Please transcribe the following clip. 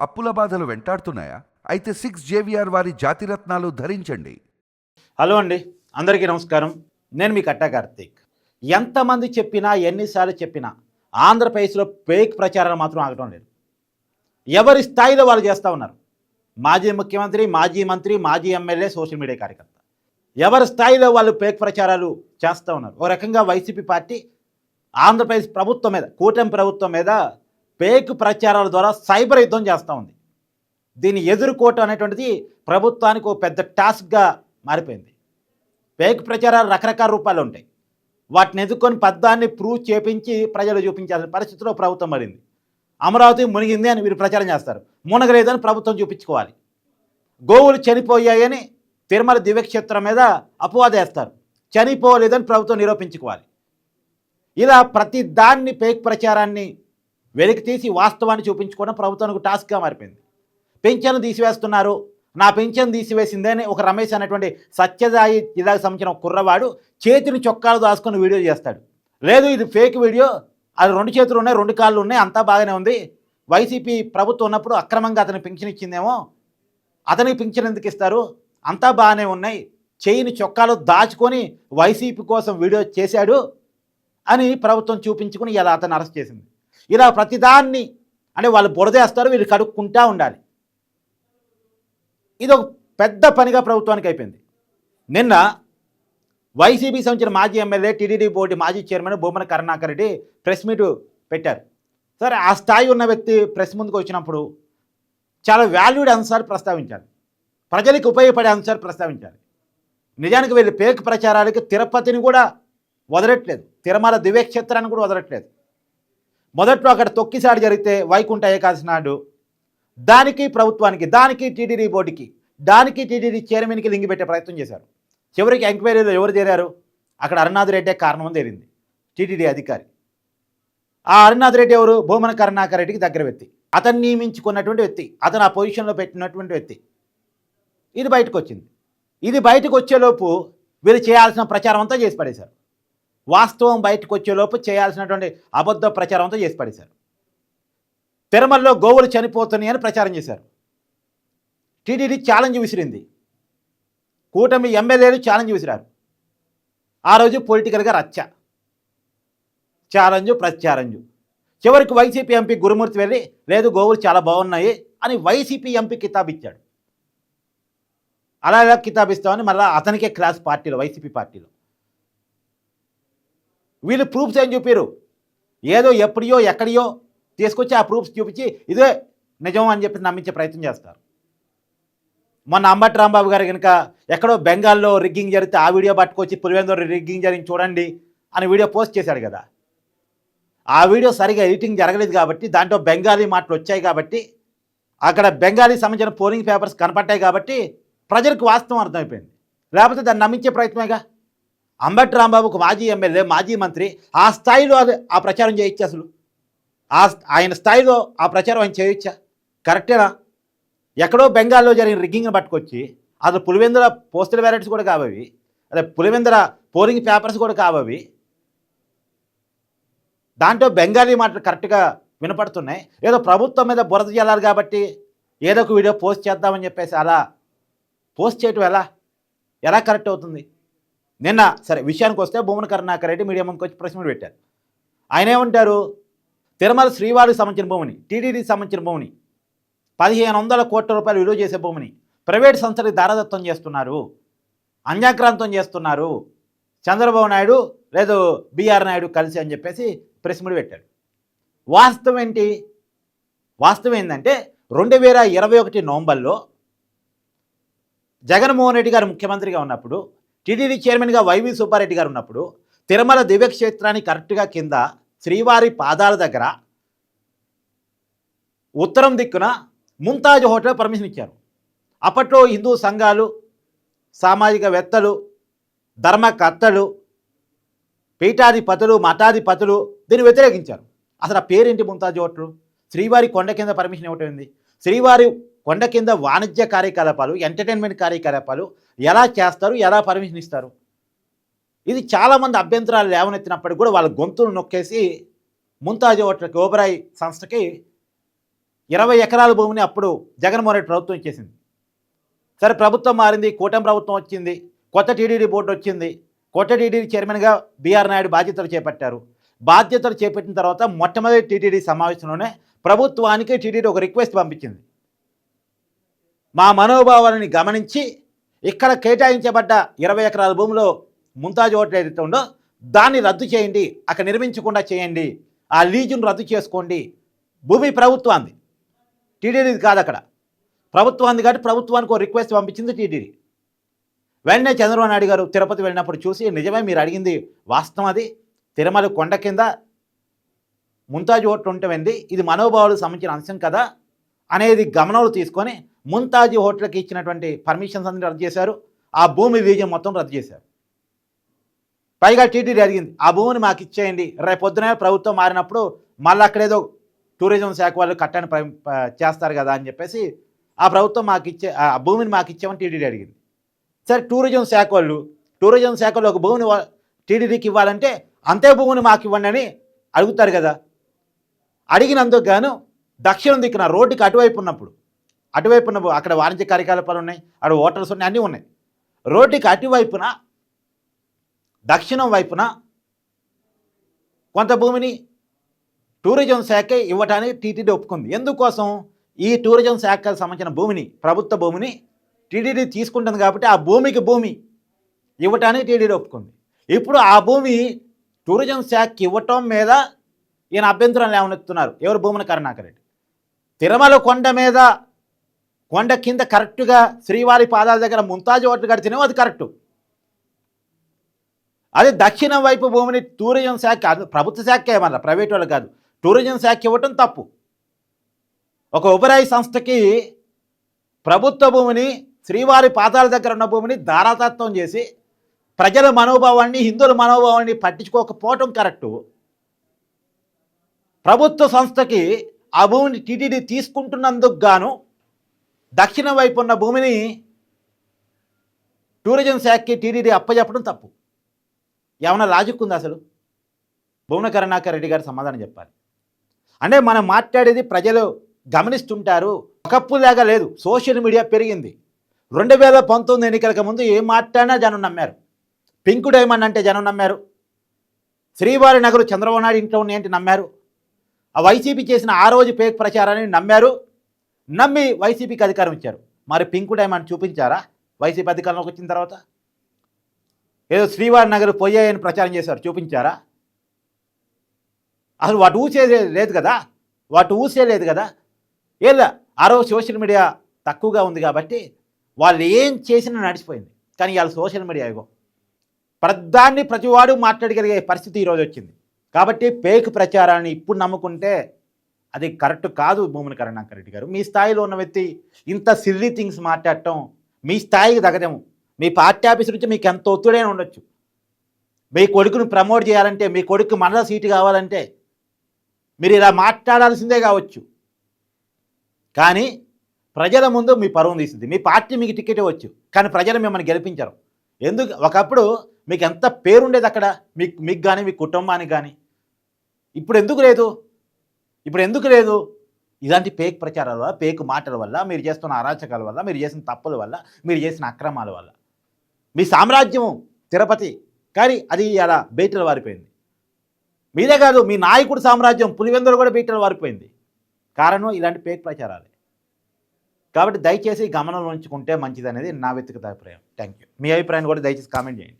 అప్పుల బాధలు వెంటాడుతున్నాయా? అయితే సిక్స్ జేవిఆర్ వారి జాతిరత్నాలు ధరించండి. హలో అండి. అందరికీ నమస్కారం. నేను మీ కట్టా కార్తీక్. ఎంతమంది చెప్పినా ఎన్నిసార్లు చెప్పినా ఆంధ్రప్రదేశ్లో ఫేక్ ప్రచారాలు మాత్రం ఆగటం లేదు. ఎవరి స్థాయిలో వాళ్ళు చేస్తూ ఉన్నారు? మాజీ ముఖ్యమంత్రి మాజీ మంత్రి మాజీ ఎమ్మెల్యే సోషల్ మీడియా కార్యకర్త. ఎవరి స్థాయిలో వాళ్ళు ఫేక్ ప్రచారాలు చేస్తూ ఉన్నారు? ఒక రకంగా వైసీపీ పార్టీ ఆంధ్రప్రదేశ్ ప్రభుత్వం మీద కూటమి ప్రభుత్వం మీద ఫేక్ ప్రచారాల ద్వారా సైబర్ యుద్ధం చేస్తూ ఉంది. దీన్ని ఎదుర్కోవటం అనేటువంటిది ప్రభుత్వానికి ఒక పెద్ద టాస్క్గా మారిపోయింది. ఫేక్ ప్రచారాలు రకరకాల రూపాలు ఉంటాయి. వాటిని ఎదుర్కొని పద్దాన్ని ప్రూవ్ చేపించి ప్రజలు చూపించాల్సిన పరిస్థితిలో ప్రభుత్వం పడింది. అమరావతి మునిగింది అని వీరు ప్రచారం చేస్తారు. మునగలేదని ప్రభుత్వం చూపించుకోవాలి. గోవులు చనిపోయాయని తిరుమల దివ్యక్షేత్రం మీద అపవాదేస్తారు చనిపోలేదని ప్రభుత్వం నిరూపించుకోవాలి. ఇలా ప్రతి దాన్ని ఫేక్ ప్రచారాన్ని వెలికి తీసి వాస్తవాన్ని చూపించుకోవడం ప్రభుత్వానికి టాస్క్గా మారిపోయింది. పెన్షన్ తీసివేస్తున్నారు. నా పెన్షన్ తీసివేసిందే అని ఒక రమేష్ అనేటువంటి సత్యసాయి జిల్లాకు సంబంధించిన కుర్రవాడు చేతిని చొక్కాలు దాచుకొని వీడియో చేస్తాడు. లేదు ఇది ఫేక్ వీడియో. అది రెండు చేతులు ఉన్నాయి రెండు కాళ్ళు ఉన్నాయి అంతా బాగానే ఉంది. వైసీపీ ప్రభుత్వం ఉన్నప్పుడు అక్రమంగా అతని పెన్షన్ ఇచ్చిందేమో. అతనికి పెన్షన్ ఎందుకు ఇస్తారు? అంతా బాగానే ఉన్నాయి. చేయిని చొక్కాలు దాచుకొని వైసీపీ కోసం వీడియో చేశాడు అని ప్రభుత్వం చూపించుకుని ఇలా అతను అరెస్ట్ చేసింది. ఇలా ప్రతిదాన్ని అంటే వాళ్ళు బురదేస్తారు వీళ్ళు కడుక్కుంటూ ఉండాలి. ఇది ఒక పెద్ద పనిగా ప్రభుత్వానికి అయిపోయింది. నిన్న వైసీపీ సంబంధించిన మాజీ ఎమ్మెల్యే టీడీడీ బోర్డు మాజీ chairman Bhumana Karunakar Reddy press meet పెట్టారు. సరే ఆ స్థాయి ఉన్న వ్యక్తి ప్రెస్ ముందుకు వచ్చినప్పుడు చాలా వాల్యూడ్ అంశాలు ప్రస్తావించాలి ప్రజలకు ఉపయోగపడే అంశాలు ప్రస్తావించాలి నిజానికి వీళ్ళు పేక్ ప్రచారాలకి తిరుపతిని కూడా వదలట్లేదు. తిరుమల దివ్యక్షేత్రాన్ని కూడా వదలట్లేదు. మొదట్లో అక్కడ తొక్కిసాడు జరిగితే వైకుంఠ ఏకాదశి నాడు. దానికి ప్రభుత్వానికి దానికి టీటీడీ బోర్డుకి దానికి టీటీడీ చైర్మన్కి లింగి పెట్టే ప్రయత్నం చేశారు. చివరికి ఎంక్వైరీలో ఎవరు చేరారు? అక్కడ అరుణాథ్ రెడ్డే కారణం అని తేలింది. టీటీడీ అధికారి. ఆ అరుణాథ్ రెడ్డి ఎవరు? భూమన కరుణాకర్ రెడ్డికి దగ్గర వ్యక్తి. అతన్ని నియమించుకున్నటువంటి వ్యక్తి. అతను ఆ పొజిషన్లో పెట్టినటువంటి వ్యక్తి. ఇది బయటకు వచ్చింది ఇది బయటకు వచ్చేలోపు వీళ్ళు చేయాల్సిన ప్రచారం అంతా చేసి పడేశారు. వాస్తవం బయటకు వచ్చేలోపు చేయాల్సినటువంటి అబద్ధ ప్రచారంతో చేసి పడేశారు. తిరుమలలో గోవులు చనిపోతున్నాయని ప్రచారం చేశారు. టీటీడీ ఛాలెంజ్ విసిరింది. కూటమి ఎమ్మెల్యేలు ఛాలెంజ్ విసిరారు. ఆ రోజు పొలిటికల్గా రచ్చ. ఛాలెంజ్ ప్రచారంజు చివరికి వైసీపీ ఎంపీ గురుమూర్తి వెళ్ళి లేదు గోవులు చాలా బాగున్నాయి అని వైసీపీ ఎంపీ కితాబ్ ఇచ్చాడు. అలా ఎలా కితాబిస్తామని మళ్ళీ అతనికే క్లాస్ పార్టీలో వైసీపీ పార్టీలో. వీళ్ళు ప్రూఫ్స్ ఏం చూపారు ఏదో ఎప్పుడియో ఎక్కడియో తీసుకొచ్చి ఆ ప్రూఫ్స్ చూపించి ఇదే నిజం అని చెప్పి నమ్మించే ప్రయత్నం చేస్తారు. మొన్న అంబటి రాంబాబు గారు కనుక ఎక్కడో బెంగాల్లో రిగ్గింగ్ జరిగితే ఆ వీడియో పట్టుకొచ్చి పులివెందులు రిగ్గింగ్ జరిగింది చూడండి అని వీడియో పోస్ట్ చేశాడు కదా. ఆ వీడియో సరిగా ఎడిటింగ్ జరగలేదు కాబట్టి దాంట్లో బెంగాలీ మాటలు వచ్చాయి కాబట్టి అక్కడ బెంగాలీ సంబంధించిన పోలింగ్ పేపర్స్ కనపడ్డాయి కాబట్టి ప్రజలకు వాస్తవం అర్థమైపోయింది. లేకపోతే దాన్ని నమ్మించే ప్రయత్నమేగా? అంబటి రాంబాబుకు మాజీ ఎమ్మెల్యే మాజీ మంత్రి ఆ స్థాయిలో అది ఆ ప్రచారం చేయొచ్చు అసలు. ఆ ఆయన స్థాయిలో ఆ ప్రచారం ఆయన చేయొచ్చా కరెక్టేనా? ఎక్కడో బెంగాల్లో జరిగిన రిగ్గింగ్ని పట్టుకొచ్చి అసలు పులివెందుల పోస్టల్ బ్యాలెట్స్ కూడా కావవి అదే పులివెందుల పోలింగ్ పేపర్స్ కూడా కావవి దాంట్లో బెంగాలీ మాటలు కరెక్ట్గా వినపడుతున్నాయి. ఏదో ప్రభుత్వం మీద బురద జల్లాలి కాబట్టి ఏదో ఒక వీడియో పోస్ట్ చేద్దామని చెప్పేసి అలా పోస్ట్ చేయటం ఎలా? ఎలా కరెక్ట్ అవుతుంది? నిన్న సరే విషయానికి వస్తే భూమన కరుణాకర్ రెడ్డి మీడియా ముందుకు వచ్చి ప్రశ్న పెట్టారు. ఆయన ఏమంటారు? తిరుమల శ్రీవారికి సంబంధించిన భూమిని టీడీడీకి సంబంధించిన భూమిని పదిహేను వందల కోట్ల రూపాయలు విలువ చేసే భూమిని ప్రైవేట్ సంస్థలకు దారదత్వం చేస్తున్నారు అన్యాక్రాంతం చేస్తున్నారు. చంద్రబాబు నాయుడు లేదు బీఆర్ నాయుడు కలిసి అని చెప్పేసి ప్రెస్ మీట్ పెట్టాడు. వాస్తవం ఏంటి? వాస్తవం ఏంటంటే రెండు వేల ఇరవై ఒకటి నవంబర్లో జగన్మోహన్ రెడ్డి గారు ముఖ్యమంత్రిగా ఉన్నప్పుడు టీటీడీ చైర్మన్గా వైవి సుబ్బారెడ్డి గారు ఉన్నప్పుడు తిరుమల దివ్యక్షేత్రానికి కరెక్ట్గా కింద శ్రీవారి పాదాల దగ్గర ఉత్తరం దిక్కున ముంతాజ్ హోటల్ పర్మిషన్ ఇచ్చారు. అప్పట్లో హిందూ సంఘాలు సామాజికవేత్తలు ధర్మకర్తలు పీఠాధిపతులు మఠాధిపతులు దీన్ని వ్యతిరేకించారు. అసలు ఆ పేరేంటి ముంతాజ్ హోటల్? శ్రీవారి కొండ కింద పర్మిషన్ ఇవ్వటం శ్రీవారి కొండ కింద వాణిజ్య కార్యకలాపాలు ఎంటర్టైన్మెంట్ కార్యకలాపాలు ఎలా చేస్తారు ఎలా పర్మిషన్ ఇస్తారు? ఇది చాలామంది అభ్యంతరాలు లేవనెత్తినప్పటికీ కూడా వాళ్ళ గొంతులు నొక్కేసి ముంతాజ్ హోటల్కి ఓబరాయ్ సంస్థకి ఇరవై ఎకరాల భూమిని అప్పుడు జగన్మోహన్ రెడ్డి ప్రభుత్వం ఇచ్చేసింది. సరే ప్రభుత్వం మారింది కూటమి ప్రభుత్వం వచ్చింది కొత్త టీడీడీ బోర్డు వచ్చింది కొత్త టీడీడీ చైర్మన్గా బీఆర్ నాయుడు బాధ్యతలు చేపట్టారు. బాధ్యతలు చేపట్టిన తర్వాత మొట్టమొదటి టీటీడీ సమావేశంలోనే ప్రభుత్వానికి టీటీడీ ఒక రిక్వెస్ట్ పంపించింది. మా మనోభావాలని గమనించి ఇక్కడ కేటాయించబడ్డ ఇరవై ఎకరాల భూమిలో ముంతాజ్ హోటల్ ఏదైతే ఉందో దాన్ని రద్దు చేయండి అక్కడ నిర్మించకుండా చేయండి ఆ లీజును రద్దు చేసుకోండి. భూమి ప్రభుత్వాన్ని టీడీడీది కాదు అక్కడ. ప్రభుత్వాన్ని కాబట్టి ప్రభుత్వానికి ఒక రిక్వెస్ట్ పంపించింది టీడీడీ. వెంటనే చంద్రబాబు నాయుడు గారు తిరుపతి వెళ్ళినప్పుడు చూసి నిజమే మీరు అడిగింది వాస్తవం అది. తిరుమల కొండ కింద ముంతాజ్ హోటల్ ఉంటమండి ఇది మనోభావాలకు సంబంధించిన అంశం కదా అనేది గమనంలో తీసుకొని ముంతాజీ హోటల్కి ఇచ్చినటువంటి పర్మిషన్స్ అన్ని రద్దు చేశారు. ఆ భూమి విజయం మొత్తం రద్దు చేశారు. పైగా టీటీడీ అడిగింది ఆ భూమిని మాకు ఇచ్చేయండి. రేపొద్దున ప్రభుత్వం మారినప్పుడు మళ్ళీ అక్కడేదో టూరిజం శాఖ వాళ్ళు కట్టని చేస్తారు కదా అని చెప్పేసి ఆ ప్రభుత్వం మాకు ఇచ్చే ఆ భూమిని మాకు ఇచ్చామని టీటీడీ అడిగింది. సరే టూరిజం శాఖ వాళ్ళు టూరిజం శాఖలో ఒక భూమిని టీడీడీకి ఇవ్వాలంటే అంతే భూమిని మాకు ఇవ్వండి అని అడుగుతారు కదా. అడిగినందుకు గాను దక్షిణం దిక్కున రోడ్డుకి అటువైపు ఉన్నప్పుడు అటువైపున అక్కడ వాణిజ్య కార్యకలాపాలు ఉన్నాయి అక్కడ హోటల్స్ ఉన్నాయి అన్నీ ఉన్నాయి. రోడ్డుకి అటువైపున దక్షిణం వైపున కొంత భూమిని టూరిజం శాఖ ఇవ్వడానికి టీటీడీ ఒప్పుకుంది. ఎందుకోసం? ఈ టూరిజం శాఖకు సంబంధించిన భూమిని ప్రభుత్వ భూమిని టీటీడీ తీసుకుంటుంది కాబట్టి ఆ భూమికి భూమి ఇవ్వటానికి టీటీడీ ఒప్పుకుంది. ఇప్పుడు ఆ భూమి టూరిజం శాఖకి ఇవ్వటం మీద ఈయన అభ్యంతరం లేవనెత్తున్నారు ఎవరు భూమిని కరుణాకర్ రెడ్డి? తిరుమల కొండ మీద కొండ కింద కరెక్ట్గా శ్రీవారి పాదాల దగ్గర ముంతాజ్ ఓట్లు కడితేనే అది కరెక్టు. అదే దక్షిణం వైపు భూమిని టూరిజం శాఖ ప్రభుత్వ శాఖ ఏమన్నా ప్రైవేట్ వాళ్ళు కాదు. టూరిజం శాఖ ఇవ్వటం తప్పు. ఒక ఉపరాయి సంస్థకి ప్రభుత్వ భూమిని శ్రీవారి పాదాల దగ్గర ఉన్న భూమిని ధారాతత్వం చేసి ప్రజల మనోభావాన్ని హిందువుల మనోభావాన్ని పట్టించుకోకపోవటం కరెక్టు. ప్రభుత్వ సంస్థకి ఆ భూమిని టీటీడీ తీసుకుంటున్నందుకు గాను దక్షిణ వైపు ఉన్న భూమిని టూరిజం శాఖకి టీడీడీ అప్పచెప్పడం తప్పు. ఏమన్నా లాజిక్ ఉందా అసలు? భువన కరుణాకర్ రెడ్డి గారు సమాధానం చెప్పాలి. అంటే మనం మాట్లాడేది ప్రజలు గమనిస్తుంటారు. ఒకప్పులాగా లేదు. సోషల్ మీడియా పెరిగింది. రెండు వేల పంతొమ్మిది ఎన్నికలకు ముందు ఏం మాట్లాడినా జనం నమ్మారు. పింక్ డైమండ్ అంటే జనం నమ్మారు. శ్రీవారి నగరు చంద్రబాబు నాయుడు ఇంట్లో ఉన్నాయంటే నమ్మారు. ఆ వైసీపీ చేసిన ఆ రోజు పేక్ ప్రచారాన్ని నమ్మారు. నమ్మి వైసీపీకి అధికారం ఇచ్చారు. మరి పింకు డైమండ్ చూపించారా? వైసీపీ అధికారంలోకి వచ్చిన తర్వాత? ఏదో శ్రీవారి నగర్ పోయాయని ప్రచారం చేశారు. చూపించారా? అసలు వాటి ఊసే లేదు కదా? వాటి ఊసే లేదు కదా? ఏలా ఆ రోజు సోషల్ మీడియా తక్కువగా ఉంది కాబట్టి వాళ్ళు ఏం చేసినా నడిచిపోయింది. కానీ వాళ్ళ సోషల్ మీడియా ఇగో. ప్రధాన్ని ప్రతివాడు మాట్లాడగలిగే పరిస్థితి ఈరోజు వచ్చింది. కాబట్టి పేక్ ప్రచారాన్ని ఇప్పుడు నమ్ముకుంటే అది కరెక్ట్ కాదు భూమన కరుణాకర్ రెడ్డి గారు. మీ స్థాయిలో ఉన్న వ్యక్తి ఇంత సిల్లీ థింగ్స్ మాట్లాడటం మీ స్థాయికి తగదేము మీ పార్టీ ఆఫీస్ నుంచి మీకు ఎంత ఒత్తిడైనా ఉండొచ్చు. మీ కొడుకును ప్రమోట్ చేయాలంటే మీ కొడుకు మనల సీటు కావాలంటే మీరు ఇలా మాట్లాడాల్సిందే కావచ్చు. కానీ ప్రజల ముందు మీ పరువు తీసింది. మీ పార్టీ మీకు టికెట్ ఇవ్వచ్చు. కానీ ప్రజలు మిమ్మల్ని గెలిపించరు. ఎందుకు? ఒకప్పుడు మీకు ఎంత పేరుండేది అక్కడ? మీకు మీకు కానీ మీ కుటుంబానికి కానీ ఇప్పుడు ఎందుకు లేదు? ఇప్పుడు ఎందుకు లేదు? ఇలాంటి పేక్ ప్రచారాల వల్ల పేక్ మాటల వల్ల మీరు చేస్తున్న అరాచకాల వల్ల మీరు చేసిన తప్పుల వల్ల మీరు చేసిన అక్రమాల వల్ల. మీ సామ్రాజ్యం తిరుపతి కానీ అది అలా బయటలు వారిపోయింది. మీరే కాదు మీ నాయకుడు సామ్రాజ్యం పులివెందులు కూడా బయటలు వారిపోయింది. కారణం ఇలాంటి పేక్ ప్రచారాలే. కాబట్టి దయచేసి గమనంలో ఉంచుకుంటే మంచిది అనేది నా వ్యక్తిగత అభిప్రాయం. థ్యాంక్ యూ మీ అభిప్రాయాన్ని కూడా దయచేసి కామెంట్ చేయండి.